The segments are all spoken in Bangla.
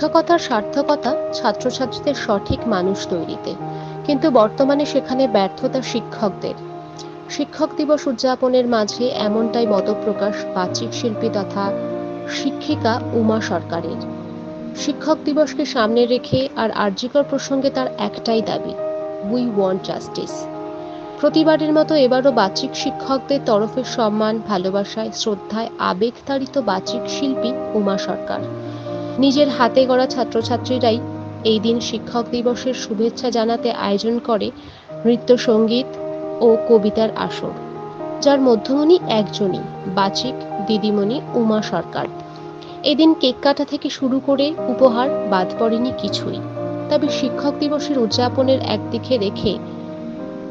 শিক্ষকতার সার্থকতা ছাত্রছাত্রীদের সঠিক মানুষ তৈরিতে। কিন্তু বর্তমানে সেখানে ব্যর্থতা শিক্ষকদের। শিক্ষক দিবস উদযাপনের মাঝে এমনটাই মতপ্রকাশ বাচিক শিল্পী তথা শিক্ষিকা উমা সরকারের। শিক্ষক দিবসকে সামনে রেখে আর আর্যিকর প্রসঙ্গে তার একটাই দাবি উই ওয়ান্ট জাস্টিস প্রতিবারের মতো এবারও বাচিক শিক্ষকদের তরফের সম্মান, ভালোবাসায়, শ্রদ্ধায় আবেগতাড়িত বাচিক শিল্পী উমা সরকার। নিজের হাতে গড়া ছাত্রছাত্রীরাই এই দিন শিক্ষক দিবসের শুভেচ্ছা জানাতে আয়োজন করে নৃত্য সংগীত ও কবিতার আসর, যার মধ্যমণি একজনই, বাচিক দিদিমণি উমা সরকার। এদিন কেক কাটা থেকে শুরু করে উপহার বাদ পড়েনি কিছুই। তবে শিক্ষক দিবসের উদযাপনের একদিকে রেখে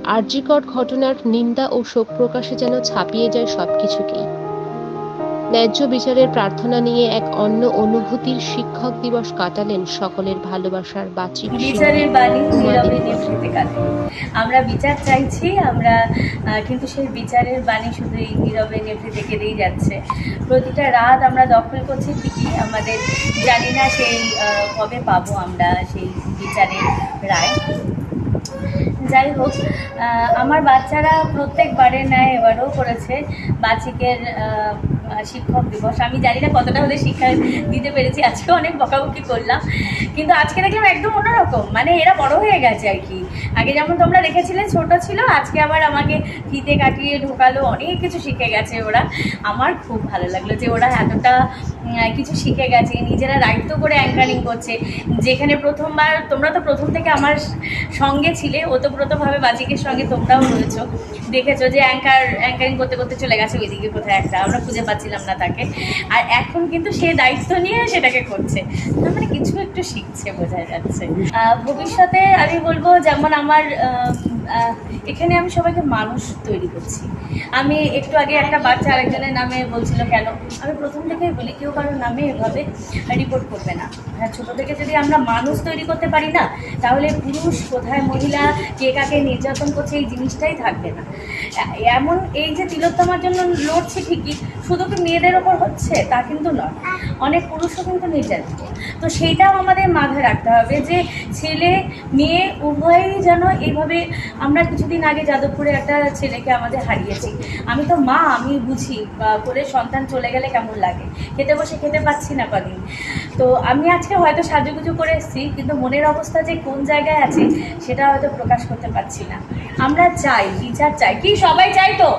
আর্যিকর ঘটনার নিন্দা ও শোক প্রকাশে যেন ছাপিয়ে যায় সবকিছুকেই। ন্যায্য বিচারের প্রার্থনা নিয়ে এক অন্য অনুভূতির শিক্ষক দিবস কাটালেন সকলের ভালোবাসার বাচিক বিচারের বাণী নীরবে। নিভৃতে কাঁদে আমরা বিচার চাইছি আমরা কিন্তু সেই বিচারের বাণী শুধু এই নীরবে নিভৃতে কেঁদেই যাচ্ছে। প্রতিটা রাত আমরা দখল করছি ঠিকই আমাদের জানি না সেই কবে পাবো আমরা সেই বিচারের রায়। যাই হোক আমার বাচ্চারা প্রত্যেকবারের ন্যায় এবারও করেছে। বাচিকের শিক্ষক দিবস। আমি জানি না কতটা হলে শিক্ষা দিতে পেরেছি আজকে অনেক বকাবকি করলাম। কিন্তু আজকে দেখলাম একদম অন্যরকম মানে এরা বড় হয়ে গেছে আর কি। আগে যেমন তোমরা দেখেছিলে, ছোট ছিল, আজকে আবার আমাকে ফিতে কাটিয়ে ঢোকালো, অনেক কিছু শিখে গেছে ওরা। আমার খুব ভালো লাগল যে ওরা এতটা কিছু শিখে গেছে। নিজেরা দায়িত্ব করে অ্যাঙ্কারিং করছে। যেখানে প্রথমবার, তোমরা তো প্রথম থেকে আমার সঙ্গে ছিলে ওতপ্রোতভাবে বাজিকের সঙ্গে তোমরাও রয়েছো। দেখেছ যে অ্যাঙ্কার অ্যাঙ্কারিং করতে করতে চলে গেছে, ওইদিকে কোথায় একটা, আমরা খুঁজে পাচ্ছিলাম না তাকে। আর এখন কিন্তু সে দায়িত্ব নিয়ে সেটাকে করছে। তার মানে কিছু একটু শিখছে, বোঝা যাচ্ছে। ভবিষ্যতে আমি বলব যেমন আমার এখানে আমি সবাইকে মানুষ তৈরি করছি। আমি একটু আগে একটা বাচ্চা আরেকজনের নামে বলছিল, কেন? আমি প্রথম থেকেই বলি, কেউ কারোর নামে এভাবে রিপোর্ট করবে না। হ্যাঁ ছোটো থেকে যদি আমরা মানুষ তৈরি করতে পারি না, তাহলে পুরুষ কোথায়, মহিলা, কে কাকে নির্যাতন করছে, এই জিনিসটাই থাকবে না। এমন এই যে তিলোত্তমার জন্য লড়ছে ঠিকই, শুধু কি মেয়েদের ওপর হচ্ছে? তা কিন্তু নয়। অনেক পুরুষও কিন্তু নির্যাতিত। তো সেইটাও আমাদের মাথায় রাখতে হবে যে ছেলে, মেয়ে উভয়ই যেন এইভাবে আমরা কিছুদিন আগে যাদবপুরে একটা ছেলেকে আমাদের হারিয়েছি। আমি তো মা, আমি বুঝি করে সন্তান চলে গেলে কেমন লাগে? খেতে বসে খেতে পাচ্ছি না কদিন। তো আমি আজকে হয়তো সাজুগুজু করে এসেছি, কিন্তু মনের অবস্থা যে কোন জায়গায় আছে, সেটা হয়তো প্রকাশ করতে পারছি না। আমরা চাই টিচার চাই। কি সবাই চাই তো?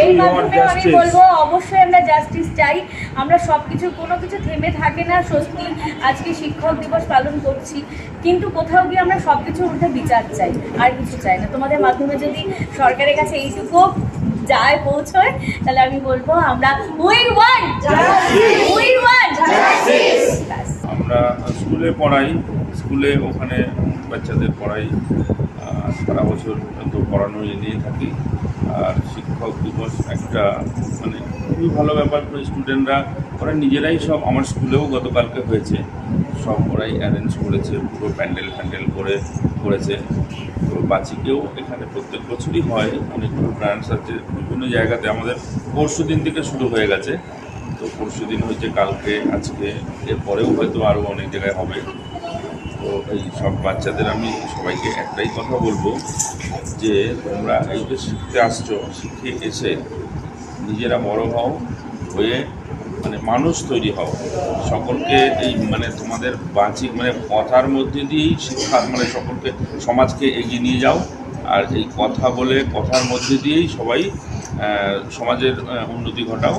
এই মাধ্যমে আমি বলব অবশ্যই আমরা জাস্টিস চাই। আমরা সব কিছু কোনো কিছু থেমে থাকে না। সত্যি আজকে শিক্ষক দিবস পালন করছি। কিন্তু কোথাও গিয়ে আমরা সব কিছুর উঠে বিচার চাই আর কিছু চাই না। তোমাদের মাধ্যমে যদি সরকারের কাছে এইটুকু যায় পৌঁছয় তাহলে আমি বলব আমরা উই ওয়ান উই ওয়ান আমরা স্কুলে পড়াই। স্কুলে ওখানে বাচ্চাদের পড়াই। সারা বছর তো পড়ানোই নিয়ে থাকি। আর শিক্ষক দিবস একটা মানে খুবই ভালো ব্যাপার করে স্টুডেন্টরা ওরা নিজেরাই সব আমার স্কুলেও গতকালকে হয়েছে। সব ওরাই অ্যারেঞ্জ করেছে, পুরো প্যান্ডেল ফ্যান্ডেল করে করেছে। তো বাচিকেও এখানে প্রত্যেক বছরই হয় অনেকগুলো ব্রাঞ্চ আছে বিভিন্ন জায়গাতে আমাদের পরশু দিন থেকে শুরু হয়ে গেছে। তো পরশু দিন হয়েছে, কালকে, আজকে, এরপরেও হয়তো আরও অনেক জায়গায় হবে। তো এই সব বাচ্চাদের আমি সবাইকে একটাই কথা বলব যে তোমরা এই যে শিখতে আসছো, শিখে এসে নিজেরা বড় হও, হয়ে মানে মানুষ তৈরি হও। সকলকে এই মানে তোমাদের বাচিক মানে কথার মধ্যে দিয়েই শিক্ষা মানে সকলকে, সমাজকে এগিয়ে নিয়ে যাও। আর এই কথা বলে কথার মধ্যে দিয়েই সবাই সমাজের উন্নতি ঘটাও।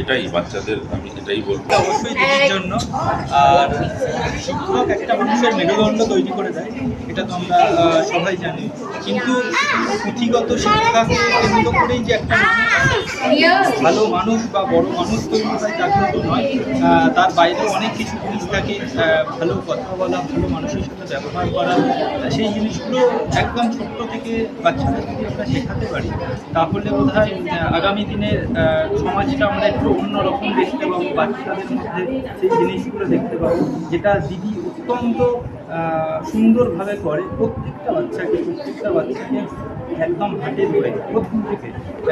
এটাই, বাচ্চাদের, আমি এটাই বলব। অবশ্যই জন্য আর শিক্ষক একটা মানুষের মেরুদণ্ড তৈরি করে দেয়, এটা তো আমরা সবাই জানি। কিন্তু পুঁথিগত শিক্ষাকে কেন্দ্র করেই যে একটা ভালো মানুষ বা বড় মানুষ তৈরি হয় তা কিন্তু নয়। তার বাইরে অনেক কিছু জিনিস ভালো কথা বলা, ভালো মানুষের সাথে ব্যবহার করা, সেই জিনিসগুলো একদম ছোট্ট থেকে বাচ্চাদের যদি আমরা শেখাতে পারি। তাহলে বোধ হয় আগামী দিনের সমাজটা আমরা একটু অন্যরকম দেখতে পাবো, বাচ্চাদের মধ্যে সেই জিনিসগুলো দেখতে পাবো, যেটা দিদি অত্যন্ত সুন্দরভাবে করে। প্রত্যেকটা বাচ্চাকে প্রত্যেকটা বাচ্চাকে একদম হাতে ধরে, প্রথম থেকে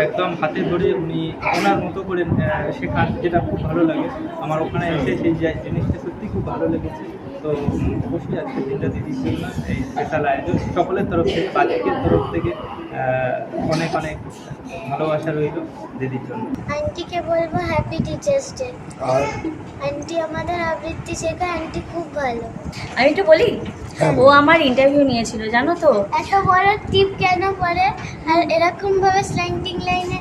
একদম হাতে ধরে উনি ওনার মতো করে শেখান, যেটা খুব ভালো লাগে। আমার ওখানে এসে সেই যে জিনিসটা খুব ভালো লেগেছে। তো অবশ্যই আজকে দিনটা দিদির জন্য এই স্পেশাল আয়োজন সকলের তরফ থেকে বাজিকের তরফ থেকে অনেক অনেক ভালোবাসা রইল দিদির জন্য। আন্টিকে বলব হ্যাপি টিচার্স ডে আর? আন্টি আমাদের আবৃত্তি শেখায় আন্টি খুব ভালো। আমি একটু বলি ও আমার ইন্টারভিউ নিয়েছিল জানো তো? এত বড় টিপ কেন পরে আর এরকম ভাবে স্ল্যান্টিং লাইনে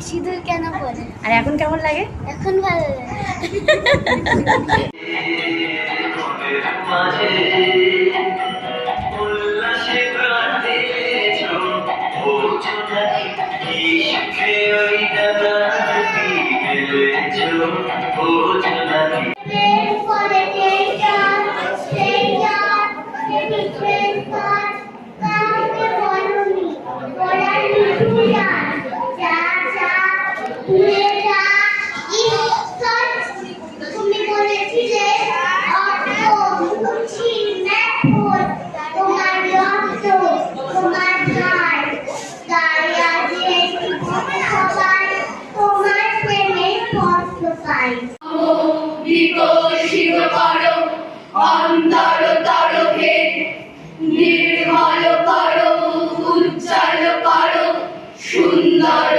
সিঁদুর কেন পরে? আর এখন কেমন লাগে? এখন ভালো লাগে। বিকশিত করো অন্তর তরফে নির্মল করো উজ্জ্বল করো সুন্দর